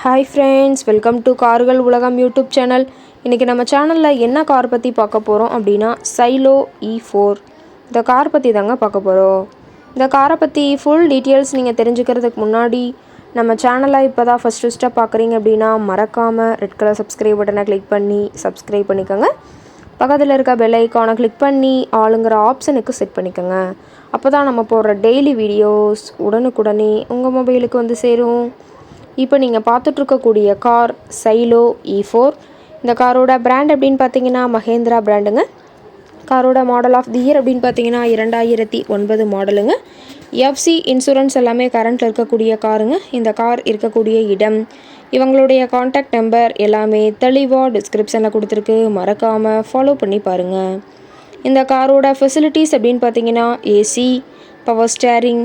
Hi friends welcome to கார்கள் உலகம் YouTube channel இன்றைக்கி நம்ம சேனலில் என்ன கார் பற்றி பார்க்க போகிறோம் அப்படின்னா சைலோ இ ஃபோர் இந்த கார் பற்றி தாங்க பார்க்க போகிறோம் இந்த காரை பற்றி ஃபுல் டீட்டெயில்ஸ் நீங்கள் தெரிஞ்சுக்கிறதுக்கு முன்னாடி நம்ம சேனலை இப்போ தான் ஃபஸ்ட்டு ஃபஸ்ட்டாக பார்க்குறீங்க அப்படின்னா மறக்காமல் ரெட் கலர் சப்ஸ்கிரைப் பட்டனை கிளிக் பண்ணி சப்ஸ்கிரைப் பண்ணிக்கோங்க. பக்கத்தில் இருக்க பெல் ஐக்கானை கிளிக் பண்ணி ஆளுங்கிற ஆப்ஷனுக்கு செட் பண்ணிக்கோங்க. அப்போ தான் நம்ம போடுற டெய்லி வீடியோஸ் உடனுக்குடனே உங்கள் மொபைலுக்கு வந்து சேரும். இப்போ நீங்கள் பார்த்துட்ருக்கக்கூடிய கார் சைலோ இ ஃபோர் இந்த காரோட பிராண்ட் அப்படின்னு பார்த்தீங்கன்னா மஹேந்திரா பிராண்டுங்க காரோட மாடல் ஆஃப் தி இயர் அப்படின்னு பார்த்தீங்கன்னா இரண்டாயிரத்தி ஒன்பது மாடலுங்க எஃப்சி இன்சூரன்ஸ் எல்லாமே கரண்ட்டில் இருக்கக்கூடிய காருங்க. இந்த கார் இருக்கக்கூடிய இடம் இவங்களுடைய காண்டாக்ட் நம்பர் எல்லாமே தெளிவாக டிஸ்கிரிப்ஷனில் கொடுத்துருக்கு. மறக்காமல் ஃபாலோ பண்ணி பாருங்கள் இந்த காரோட ஃபெசிலிட்டிஸ் அப்படின்னு பார்த்தீங்கன்னா AC power steering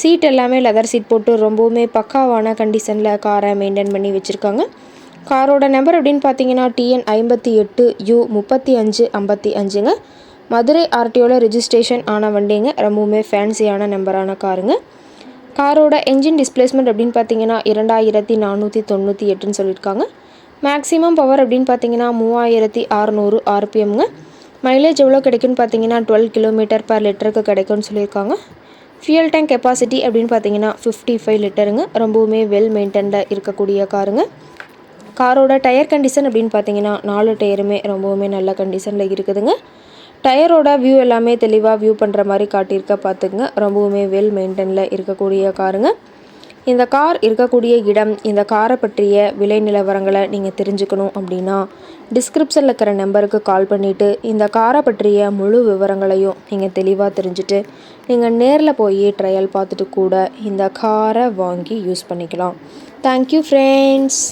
சீட் எல்லாமே லெதர் சீட் போட்டு ரொம்பவுமே பக்காவான கண்டிஷனில் காரை மெயின்டைன் பண்ணி வச்சுருக்காங்க. காரோட நம்பர் அப்படின்னு பார்த்தீங்கன்னா டிஎன் ஐம்பத்தி எட்டு யூ முப்பத்தி அஞ்சு ஐம்பத்தி அஞ்சுங்க. மதுரை ஆர்டிஓவில் ரிஜிஸ்ட்ரேஷன் ஆன வண்டிங்க ரொம்பவுமே ஃபேன்சியான நம்பரான காருங்க காரோட என்ஜின் டிஸ்பிளேஸ்மெண்ட் அப்படின்னு பார்த்தீங்கன்னா இரண்டாயிரத்தி நானூற்றி தொண்ணூற்றி எட்டுன்னு சொல்லியிருக்காங்க மேக்ஸிமம் பவர் அப்படின்னு பார்த்தீங்கன்னா மூவாயிரத்தி அறநூறு ஆர்பிஎம்ங்க மைலேஜ் எவ்வளோ கிடைக்குன்னு பார்த்தீங்கன்னா டுவெல் கிலோமீட்டர் பர் லிட்டருக்கு கிடைக்கும்னு சொல்லியிருக்காங்க ஃபியூல் டேங்க் கெப்பாசிட்டி அப்படின்னு பார்த்தீங்கன்னா ஃபிஃப்டி ஃபைவ் லிட்டருங்க. ரொம்பவுமே வெல் மெயின்டைன்டாக இருக்கக்கூடிய காருங்க. காரோட டயர் கண்டிஷன் அப்படின்னு பார்த்தீங்கன்னா நாலு டயருமே ரொம்பவுமே நல்ல கண்டிஷனில் இருக்குதுங்க. டயரோட வியூ எல்லாமே தெளிவாக வியூ பண்ணுற மாதிரி காட்டியிருக்க பார்த்துக்குங்க. ரொம்பவுமே வெல் மெயின்டெனில் இருக்கக்கூடிய காருங்க. இந்த கார் இருக்கக்கூடிய இடம் இந்த காரை பற்றிய விலை நிலவரங்களை நீங்கள் தெரிஞ்சுக்கணும் அப்படின்னா டிஸ்கிரிப்ஷனில் இருக்கிற நம்பருக்கு கால் பண்ணிவிட்டு இந்த காரை பற்றிய முழு விவரங்களையும் நீங்கள் தெளிவாக தெரிஞ்சுட்டு நீங்கள் நேரில் போய் ட்ரையல் பார்த்துட்டு கூட இந்த காரை வாங்கி யூஸ் பண்ணிக்கலாம். Thank you friends